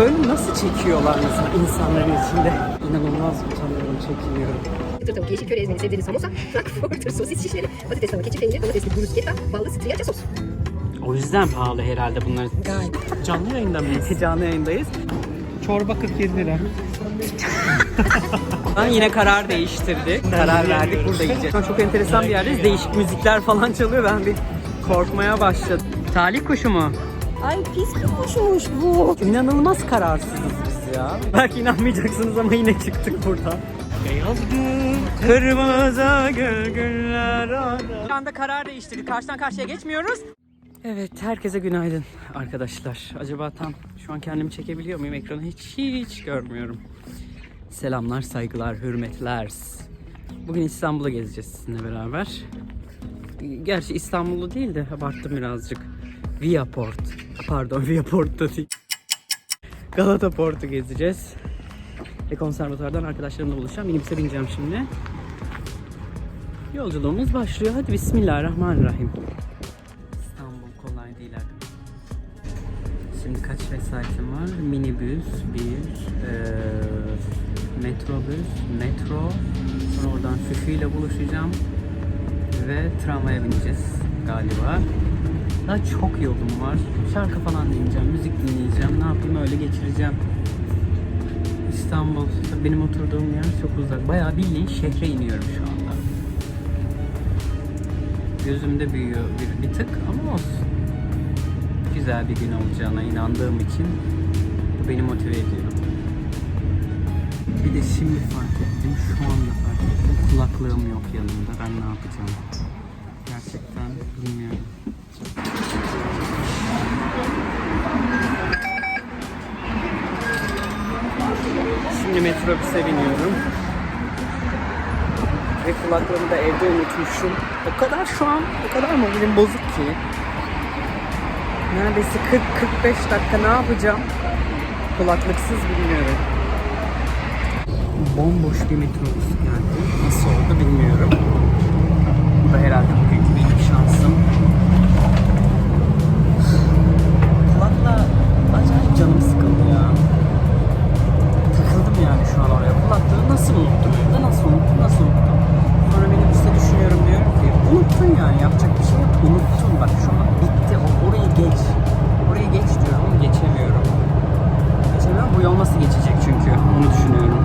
Böyle nasıl çekiyorlar mesela insanların içinde? İnanılmaz utanıyorum, çekiniyorum. Kıtır tavuk, yeşil köri ezmeli, sebzeli samosa, frankfurter sosis şişleri, patates tava, keçi peyniri, domatesli bruschetta, ballı striacha sos. O yüzden pahalı herhalde bunlar. Canlı yayında mıyız? Canlı yayındayız. Çorba 47 lira. Ben yine karar değiştirdik. Karar verdik burada yiyeceğiz. Şu an Çok enteresan bir yerdeyiz. Değişik müzikler falan çalıyor. Ben bir korkmaya başladım. Talih kuşu mu? Ay pis bir kuşmuş bu. İnanılmaz kararsızız biz ya. Belki inanmayacaksınız ama yine çıktık buradan. Beyaz gün. Kırmızı gülgüller Şu anda karar değiştirdik. Karşıdan karşıya geçmiyoruz. Evet, herkese günaydın arkadaşlar. Acaba tam şu an kendimi çekebiliyor muyum? Ekranı hiç hiç görmüyorum. Selamlar, saygılar, hürmetler. Bugün İstanbul'a gezeceğiz sizinle beraber. Gerçi İstanbul'u değil de abarttım birazcık. Viaport. Pardon, Viaport'ta değil. Galata Port'u gezeceğiz. Ve konservatuardan arkadaşlarımla buluşacağım. Minibüse bineceğim şimdi. Yolculuğumuz başlıyor. Hadi Bismillahirrahmanirrahim. İstanbul kolay değil arkadaşlar. Şimdi kaç vesaitim var? Minibüs, bir, eee, metrobüs, metro. Sonra oradan Füfi ile buluşacağım. Ve tramvaya bineceğiz galiba. Daha çok yolum var. Şarkı falan dinleyeceğim, müzik dinleyeceğim. Ne yapayım öyle geçireceğim. İstanbul, benim oturduğum yer çok uzak. Bayağı bildiğin şehre iniyorum şu anda. Gözümde büyüyor bir, bir tık ama olsun. Güzel bir gün olacağına inandığım için bu beni motive ediyor. Bir de şimdi fark ettim, şu anda fark ettim. Kulaklığım yok yanımda. Ben ne yapacağım? Gerçekten bilmiyorum. Metrobüse biniyorum. Ve kulaklığımı da evde unutmuşum. O kadar şu an, o kadar mobilim bozuk ki. Neredeyse 40-45 dakika ne yapacağım? Kulaklıksız bilmiyorum. Bomboş bir metrobüs geldi. Nasıl oldu bilmiyorum. Bu da herhalde bugünkü benim şansım. Kulakla acayip canım sıkıldı ya. Yani şu an oraya. Kulaklığı nasıl unuttum? Evde nasıl unuttum? Nasıl unuttum? Sonra minibüste düşünüyorum diyorum ki unuttun yani yapacak bir şey yok. Unuttun bak şu an bitti. O, orayı geç. Orayı geç diyorum ama geçemiyorum. Geçemiyorum. Bu yol nasıl geçecek çünkü onu düşünüyorum.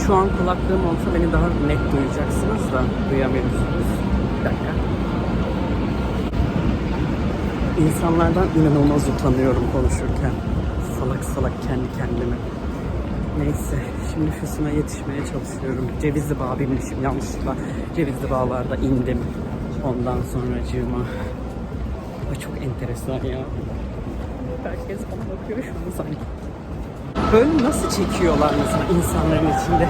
Şu an kulaklığım olsa beni daha net duyacaksınız da duyamıyorsunuz. Bir dakika. İnsanlardan inanılmaz utanıyorum konuşurken. Salak salak kendi kendime. Neyse, şimdi Füsun'a yetişmeye çalışıyorum. Cevizli Bağ binmişim yanlışlıkla. Cevizli Bağlar'da indim. Ondan sonra cığıma. Ay çok enteresan ya. Herkes bana bakıyor şu an sanki. Böyle nasıl çekiyorlar mesela insanların içinde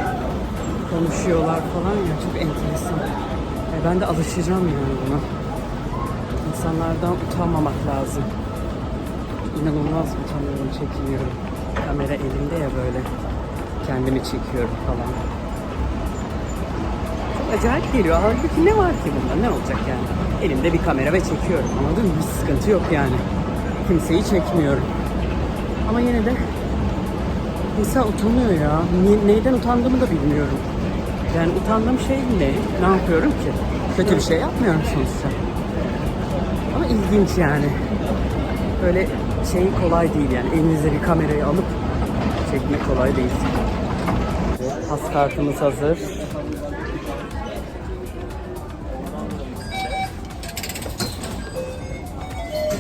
konuşuyorlar falan ya çok enteresan. E ben de alışacağım yani buna. İnsanlardan utanmamak lazım. İnanılmaz utanıyorum, çekiniyorum. Kamera elimde ya böyle. Kendimi çekiyorum falan. Çok acayip geliyor. Halbuki ne var ki bunda? Ne olacak yani? Elimde bir kamera ve çekiyorum. Anladın mı? Bir sıkıntı yok yani. Kimseyi çekmiyorum. Ama yine de insan utanıyor ya. Ni- neyden utandığımı da bilmiyorum. Yani utandığım şey ne? Ne yapıyorum ki? Kötü bir şey yapmıyorum sonuçta. Ama ilginç yani. Böyle şey kolay değil yani. Elinize bir kamerayı alıp çekmek kolay değil. Pas kartımız hazır.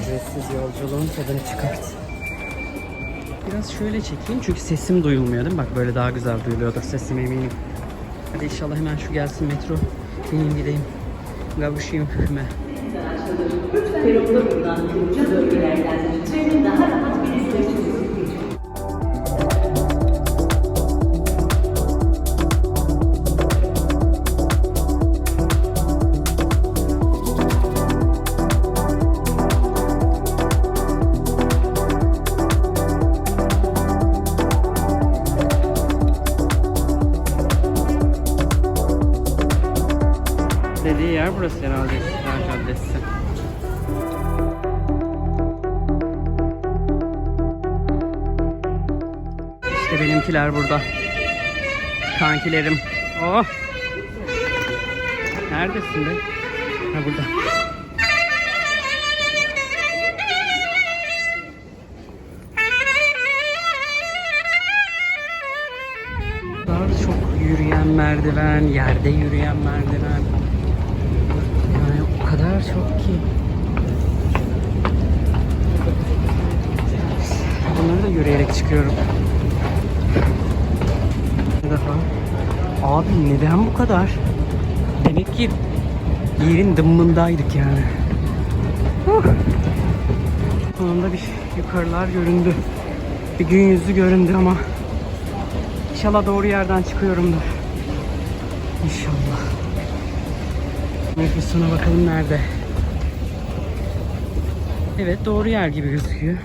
Ücretsiz yolculuğun tadını çıkart. Biraz şöyle çekeyim çünkü sesim duyulmuyor değil mi? Bak böyle daha güzel duyuluyordur sesim eminim. Hadi inşallah hemen şu gelsin metro. Bineyim gideyim. Kavuşayım hemen. Peruklu bulunan kırmızı bölgelerden trenin daha burada. Kankilerim. Oh. Neredesin be? Ha burada. Çok yürüyen merdiven, yerde yürüyen merdiven. Yani o kadar çok ki. Bunları da yürüyerek çıkıyorum. Defa. Abi neden bu kadar? Demek ki yerin dımmındaydık yani. Huh. Sonunda bir yukarılar göründü. Bir gün yüzü göründü ama İnşallah doğru yerden çıkıyorumdur. İnşallah. Nefesine bakalım nerede. Evet doğru yer gibi gözüküyor.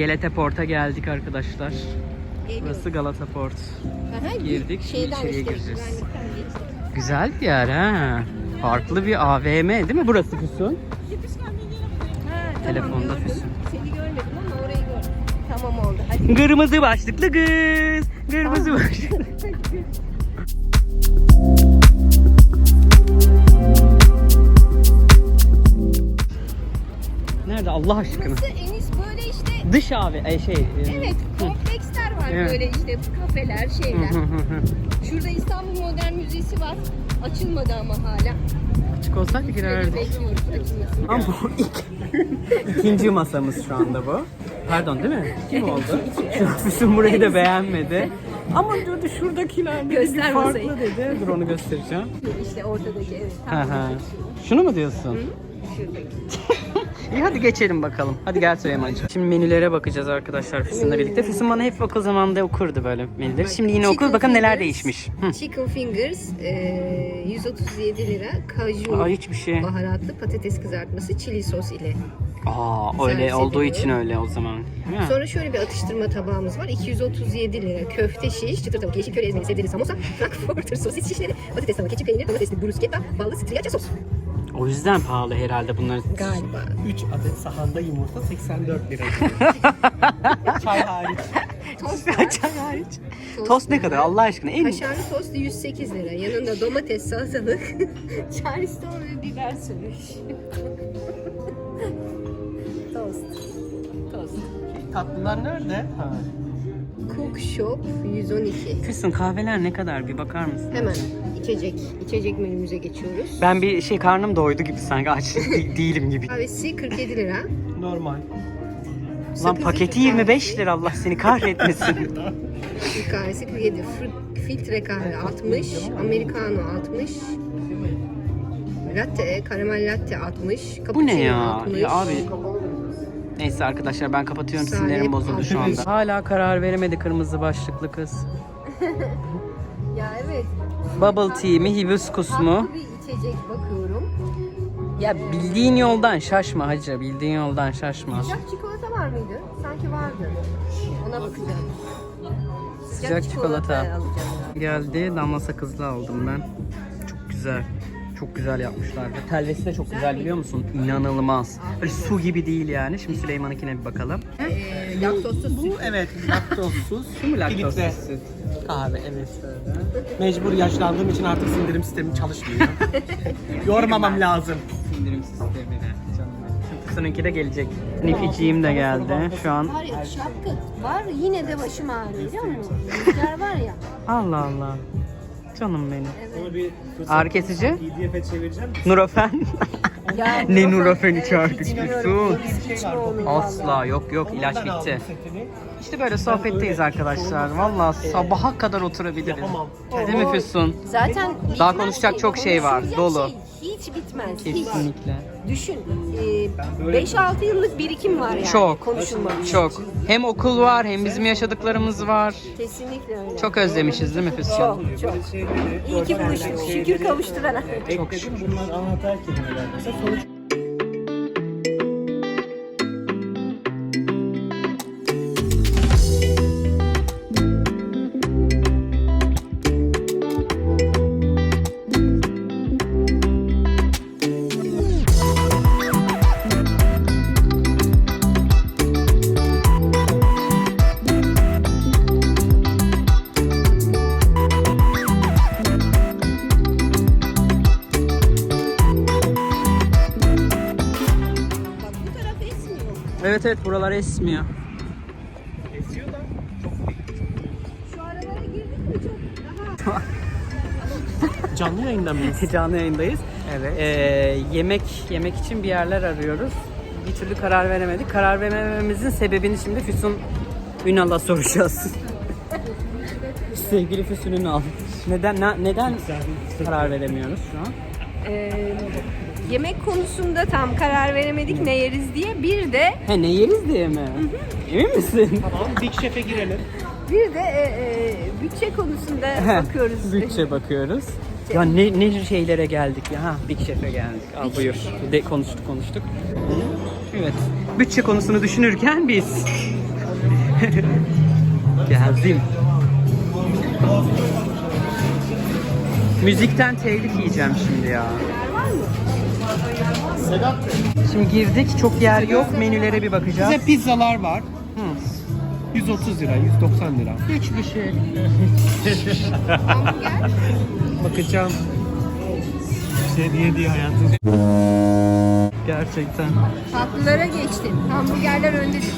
Gelete Port'a geldik arkadaşlar. Burası Galata Port. Girdik, şimdi içeriye gireceğiz. Güzel bir yer ha. Farklı bir AVM değil mi burası Füsun? Telefonda Füsun. Seni görmedim ama orayı gördüm. Tamam oldu. Hadi. Kırmızı başlıklı kız. Kırmızı başlıklı. Nerede Allah aşkına? Burası Dış abi e, şey. e, evet kompleksler var Evet. böyle işte kafeler şeyler. Şurada İstanbul Modern Müzesi var. Açılmadı ama hala. Olsak Şöyle girerdik. bekliyoruz açılmasını. Ama bu ilk ikinci masamız şu anda bu. Pardon değil mi? Kim oldu? Füsun burayı da beğenmedi. Ama diyordu şuradakiler dedi, Göster bir farklı masayı. dedi. Dur onu göstereceğim. İşte ortadaki evet. Tam. Şunu mu diyorsun? şuradaki. İyi hadi geçelim bakalım. Hadi gel Süleyman'cığım. Şimdi menülere bakacağız arkadaşlar Füsun'la birlikte. Füsun bana hep okul zamanında okurdu böyle menüleri. Şimdi yine okur. Bakın neler değişmiş. Hı. Chicken fingers e, 137 lira. Kaju Aa, hiçbir şey. baharatlı patates kızartması çili sos ile. Aa öyle Servis olduğu ediliyor. için öyle o zaman. Değil mi? Sonra şöyle bir atıştırma tabağımız var. 237 lira. Köfte şiş, çıtır tavuk, yeşil köri ezmeli, sebzeli samosa, frankfurter sosis şişleri, patates tava, keçi peynir, domatesli bruschetta, ballı striaca sos. O yüzden pahalı herhalde bunlar. Galiba. 3 adet sahanda yumurta 84 lira. Çay hariç. Tost var. Çay hariç. Tost ne kadar Allah aşkına? En Kaşarlı tost 108 lira. Yanında domates, salatalık, charleston ve biber sürmüş. tost. Tost. Tatlılar nerede? Ha. Cook Shop 112. Füsun kahveler ne kadar bir bakar mısın? Hemen içecek. İçecek menümüze geçiyoruz. Ben bir şey karnım doydu gibi sanki aç de- değilim gibi. Kahvesi 47 lira. Normal. Lan Sakızlı paketi Türk 25 lira Allah seni kahretmesin. Türk kahvesi 47. Fr- filtre kahve 60. Americano 60. Latte, karamel latte 60. Bu cappuccino ne ya? 60. Ya abi. Neyse arkadaşlar ben kapatıyorum sinirlerim bozuldu şu anda. Hala karar veremedi kırmızı başlıklı kız. Ya evet. Bubble tea mi hibiskus mu? Farklı bir içecek bakıyorum. Ya bildiğin yoldan şaşma hacı bildiğin yoldan şaşma. Sıcak çikolata var mıydı? Sanki vardı. Ona bakacağım. Sıcak çikolata. alacağım. Geldi damla sakızlı aldım ben. Çok güzel. Çok güzel yapmışlar. Telvesi de çok güzel biliyor musun? İnanılmaz. Böyle su gibi değil yani. Şimdi Süleyman'ınkine bir bakalım. Ee, laktozsuz Bu evet laktozsuz. Şu mu laktozsuz? Kahve evet. Mecbur yaşlandığım için artık sindirim sistemim çalışmıyor. Yormamam lazım. Sindirim sistemine. Füsun'unki de gelecek. Nificiğim de geldi. Şu an Var ya şapka var yine de başım ağrıyor biliyor musun? Rüzgar var ya. Allah Allah. Canım benim. Bunu bir Ağrı kesici? EDF'e çevireceğim. Nurofen. ya ne Nurofen'i çarpı hiç Füsun. onu Asla yok yok ilaç bitti. İşte böyle sohbetteyiz arkadaşlar. Vallahi sabaha kadar oturabiliriz. Yapamam. Değil mi Füsun? Zaten Daha konuşacak çok şey var, dolu. şey hiç bitmez. Hiç. Kesinlikle. Düşün. e, 5-6 yıllık birikim var yani. Çok. Konuşulmamış. Çok. Hem okul var hem bizim yaşadıklarımız var. Kesinlikle öyle. Çok özlemişiz değil mi Füsun? çok. çok. İyi ki buluştuk. Şükür kavuşturana. Çok şükür. Bunlar anahtar kelimeler. Mesela Evet buralar esmiyor. esiyor da Şu aralara girdik mi çok daha canlı yayından mıyız? Canlı yayındayız. Evet. Ee, yemek yemek için bir yerler arıyoruz. Bir türlü karar veremedik. Karar veremememizin sebebini şimdi Füsun Ünal'a soracağız. Sevgili Füsun Ünal. Neden ne- neden karar veremiyoruz şu an? Ee, yemek konusunda tam karar veremedik ne yeriz diye. Bir de He ne yeriz diye mi? Emin misin? Tamam Big Chef'e girelim. bir de e, e, bütçe konusunda bakıyoruz. Bütçe bakıyoruz. Ya ne, ne şeylere geldik ya. Ha Big Chef'e geldik. Al buyur. De, konuştuk konuştuk. Evet. Bütçe konusunu düşünürken biz. Geldim. Müzikten telif yiyeceğim şimdi ya. Sedat Şimdi girdik. Çok yer yok. Menülere bir bakacağız. Bize pizzalar var. Hı. 130 lira, 190 lira. Hiçbir şey. Bakacağım. Şey diye diye hayatım. Gerçekten. Tatlılara geçtim. Hamburgerler öndedir.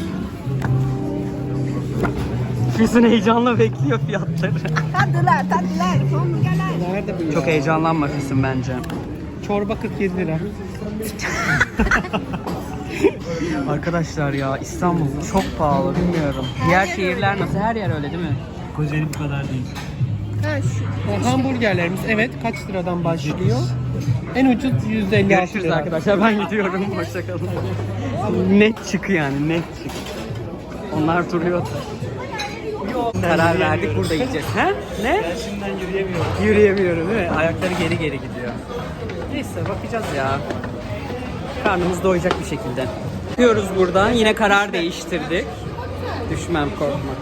Füsun heyecanla bekliyor fiyatları. Tatlılar, tatlılar, hamburgerler. Nerede bu ya? Çok heyecanlanma Füsun bence. Çorba 47 lira. Arkadaşlar ya İstanbul çok pahalı bilmiyorum. Diğer şehirler nasıl? Her yer öyle değil mi? Kocaeli bu kadar değil. Ha şu. Hamburgerlerimiz evet kaç liradan başlıyor? En ucuz 156 Görüşürüz lira. arkadaşlar ben gidiyorum. Hoşçakalın. net çık yani net çık. Onlar duruyor. Karar verdik burada gideceğiz. He? Ne? Şimdiden yürüyemiyorum. Yürüyemiyorum değil mi? Ayakları geri geri gidiyor. Neyse bakacağız ya. Karnımız doyacak bir şekilde. Gidiyoruz buradan. Yine karar değiştirdik. Düşmem korkma.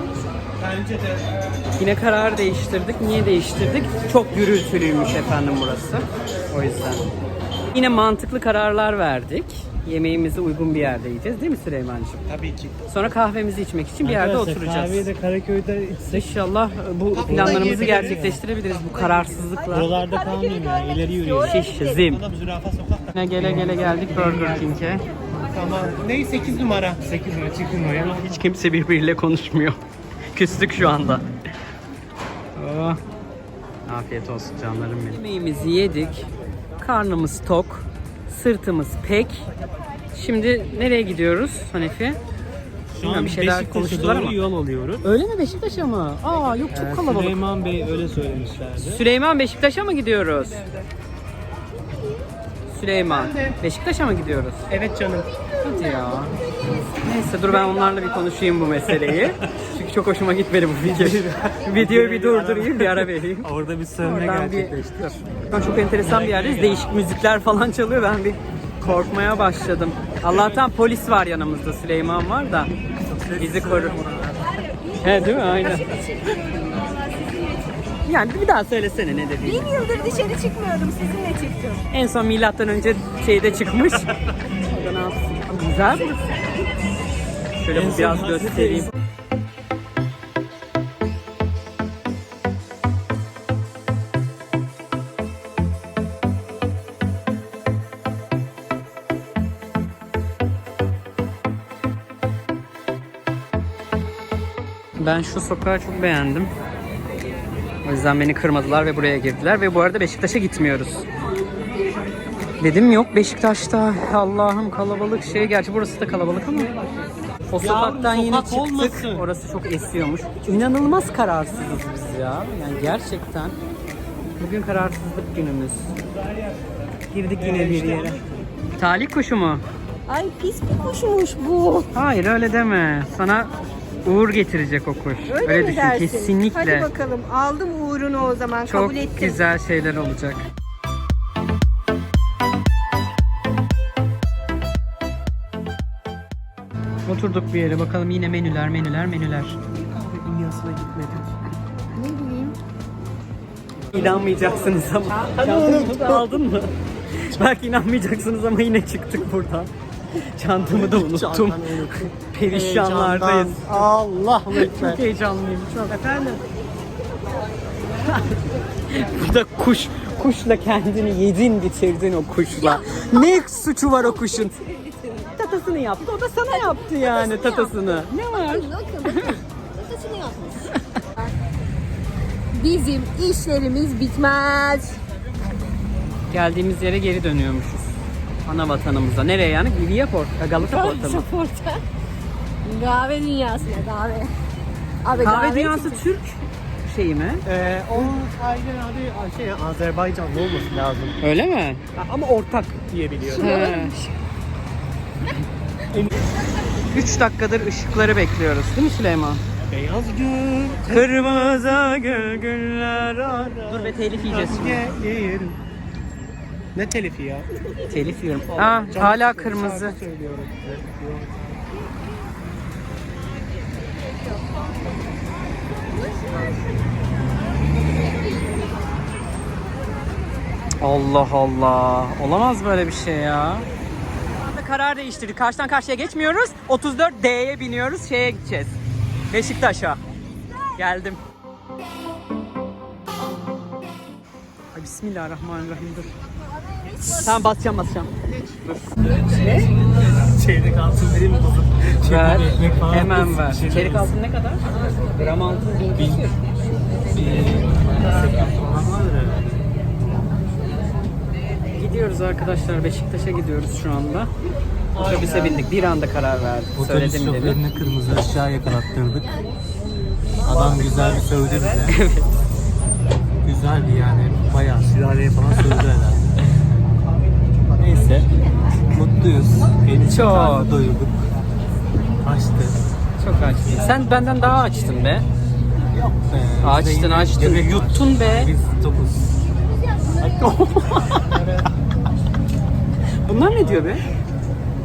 Yine karar değiştirdik. Niye değiştirdik? Çok gürültülüymüş efendim burası. O yüzden. Yine mantıklı kararlar verdik. Yemeğimizi uygun bir yerde yiyeceğiz değil mi Süleyman'cığım? tabii ki. Sonra kahvemizi içmek için bir yerde oturacağız. Kahveyi de Karaköy'de içsek İnşallah bu planlarımızı gerçekleştirebiliriz bu kararsızlıkla. buralarda kalmayayım ya. İleri yürüyorum. Şişizim. Adam zürafa sokak. Yine gele gele geldik Burger King'e. Tamam. Ney 8 numara. 8 lira çıkın oraya. Hiç kimse birbiriyle konuşmuyor. Küstük şu anda. Oh. Afiyet olsun canlarım benim. Yemeğimizi yedik. Karnımız tok. Sırtımız pek. Şimdi nereye gidiyoruz Hanefi? Şu an bir şeyler Beşiktaş'a konuştular doğru ama. yol alıyoruz. Öyle mi Beşiktaş'a mı? Aa yok çok Ee, kalabalık. Süleyman Bey öyle söylemişlerdi. Süleyman Beşiktaş'a mı gidiyoruz? Süleyman. Beşiktaş'a mı gidiyoruz? Evet canım. Hadi ya. Neyse dur ben onlarla bir konuşayım bu meseleyi. Çünkü çok hoşuma gitmedi bu video. Videoyu bir durdurayım bir ara vereyim. Orada bir sövme Oradan bir... gerçekleşti. Dur. Şu an çok enteresan bir yerdeyiz. Değişik müzikler falan çalıyor. Ben bir korkmaya başladım. Allah'tan polis var yanımızda. Süleyman var da bizi korur. He değil mi? Aynen. Yani bir daha söylesene ne dediğini. Bin yıldır dışarı çıkmıyordum. Sizinle çıktım. En son milattan önce şeyde çıkmış. O da ne yapsın? Güzel burası. Şöyle bu biraz göstereyim. Ben şu sokağı çok beğendim. O yüzden beni kırmadılar ve buraya girdiler ve bu arada Beşiktaş'a gitmiyoruz. Dedim yok Beşiktaş'ta Allah'ım kalabalık şey gerçi burası da kalabalık ama o sokaktan yine sokak çıktık. olmasın. Orası çok esiyormuş. İnanılmaz kararsızız biz ya. Yani gerçekten bugün kararsızlık günümüz. girdik yine bir yere. Talih kuşu mu? Ay pis bir kuşmuş bu. Hayır öyle deme. Sana uğur getirecek o kuş. Öyle, mi düşün dersin? kesinlikle. Hadi bakalım aldım uğrunu o zaman Çok kabul ettim. güzel şeyler olacak. Oturduk bir yere bakalım yine menüler menüler menüler. Kahve dünyasına gitmedik. Ne bileyim. İnanmayacaksınız ama. Çantamı da aldın mı? Belki inanmayacaksınız ama yine çıktık buradan. Çantamı da unuttum. Çantanı unuttum. Perişanlardayız. Heyecandan. Allahu Ekber. Çok heyecanlıyım çok. Efendim? Burada kuş, kuşla kendini yedin bitirdin o kuşla. ne suçu var o kuşun? Tatasını yaptı, o da sana yaptı yani tatasını. Ne var? Bizim işlerimiz bitmez. Geldiğimiz yere geri dönüyormuşuz. Ana vatanımıza. Nereye yani? Liviya Port, Galata Port'a mı? Porta. Kahve dünyasına kahve. Abi Kahve dünyası Türk şeyi mi? Ee, onun aile adı şey, Azerbaycanlı olması lazım. Öyle mi? Ama ortak diye biliyorum. He. 3 dakikadır ışıkları bekliyoruz değil mi Süleyman? Beyaz gül. Kırmızı gül güller arar. Dur be telif yiyeceğiz şimdi. Gelir. Ne telifi ya? Telif yiyorum. Aa, Canım hala kırmızı. söylüyorum. Allah Allah. Olamaz böyle bir şey ya. Şu anda karar değiştirdik. Karşıdan karşıya geçmiyoruz. 34D'ye biniyoruz. Şeye gideceğiz. Beşiktaş'a. Geldim. Ay Bismillahirrahmanirrahim dur. Tamam basacağım basacağım. Çeyrek altın vereyim mi kızım? Ver. Hemen ver. Çeyrek altın ne kadar? Gram altın bin küsür. Gidiyoruz arkadaşlar. Beşiktaş'a gidiyoruz şu anda. Otobüse bindik. Bir anda karar verdik. Otobüs Söyledim dedim. şoförüne kırmızı ışığa yakalattırdık. Adam güzel bir sövdü bize. Evet. Güzel bir yani bayağı sülaleye falan sövdü herhalde. Neyse mutluyuz. Beni Çok. doyurduk. Açtı. Çok açtın. Sen benden daha açtın be. Yok be. Açtın, açtın. Yuttun be. Biz topuz. Bunlar ne diyor be?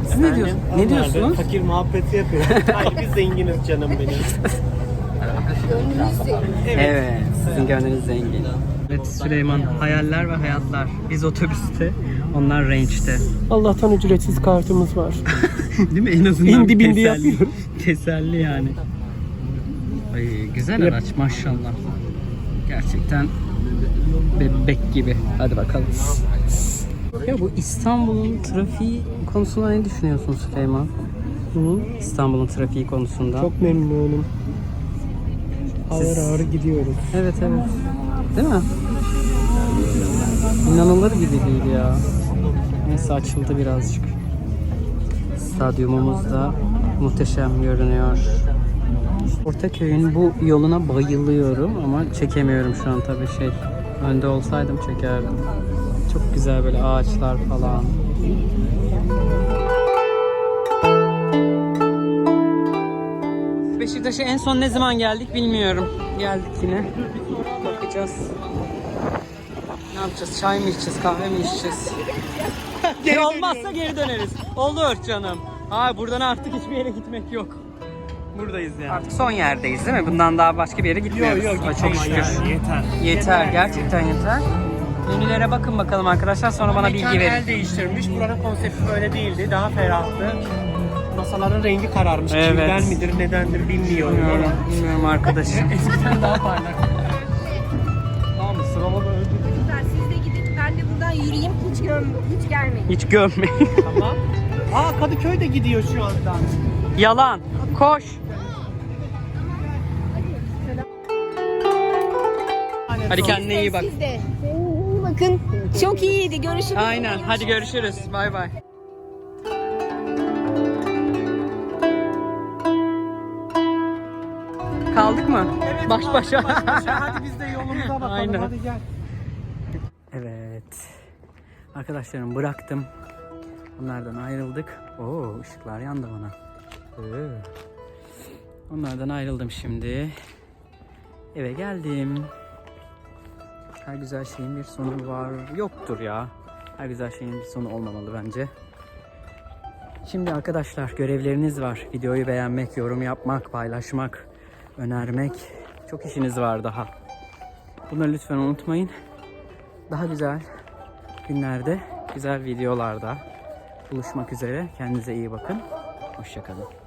Siz ne diyorsunuz? Ne diyorsunuz? Fakir muhabbeti yapıyor. Hayır biz zenginiz canım benim. Evet, sizin gönlünüz zengin. Evet Süleyman, hayaller ve hayatlar. Biz otobüste, onlar range'te. Allah'tan ücretsiz kartımız var. Değil mi? En azından İndi bindi teselli. yapıyoruz. Teselli yani. Ay, güzel araç maşallah. Gerçekten bebek gibi. Hadi bakalım. Ya bu İstanbul'un trafiği konusunda ne düşünüyorsun Süleyman? Hı? İstanbul'un trafiği konusunda. Çok memnunum. Ağır Siz- ağır gidiyoruz. Evet evet. Değil mi? İnanılır gibi değil ya. Neyse açıldı birazcık. Stadyumumuz da muhteşem görünüyor. Ortaköy'ün bu yoluna bayılıyorum ama çekemiyorum şu an tabii şey. Önde olsaydım çekerdim. Çok güzel böyle ağaçlar falan. Beşiktaş'a en son ne zaman geldik bilmiyorum. Geldik yine. Bakacağız. Ne yapacağız? Çay mı içeceğiz, kahve mi içeceğiz? Geri olmazsa geri döneriz. Olur canım. Hayır buradan artık hiçbir yere gitmek yok. Buradayız yani. Artık son yerdeyiz değil mi? Bundan daha başka bir yere gitmiyoruz. Yok yok Çok şükür. yani yeter. Yeter, gerçekten yeter. Menülere bakın bakalım arkadaşlar sonra bana bilgi Mekan verin. el değiştirmiş. Buranın konsepti böyle değildi. Daha ferahtı. Masaların rengi kararmış. Evet. Kirden midir nedendir bilmiyorum. Bilmiyorum, bilmiyorum arkadaşım. Eskiden daha parlak. Yürüyeyim hiç görm hiç gelmeyin. Hiç gömmeyin. Tamam. Aa Kadıköy de gidiyor şu anda. Yalan. Koş. Hadi kendine iyi bak. Siz de. İyi bakın. Çok iyiydi. Görüşürüz. Aynen. Hadi görüşürüz. Bay bay. Kaldık mı? baş başa. Hadi biz de yolumuza bakalım. Aynen. Hadi gel. Evet. Arkadaşlarımı bıraktım. Onlardan ayrıldık. Oo ışıklar yandı bana. Ee. Onlardan ayrıldım şimdi. Eve geldim. Her güzel şeyin bir sonu var. Yoktur ya. Her güzel şeyin bir sonu olmamalı bence. Şimdi arkadaşlar görevleriniz var. Videoyu beğenmek, yorum yapmak, paylaşmak, önermek. Çok işiniz var daha. Bunları lütfen unutmayın. Daha güzel günlerde, güzel videolarda buluşmak üzere. Kendinize iyi bakın. Hoşçakalın.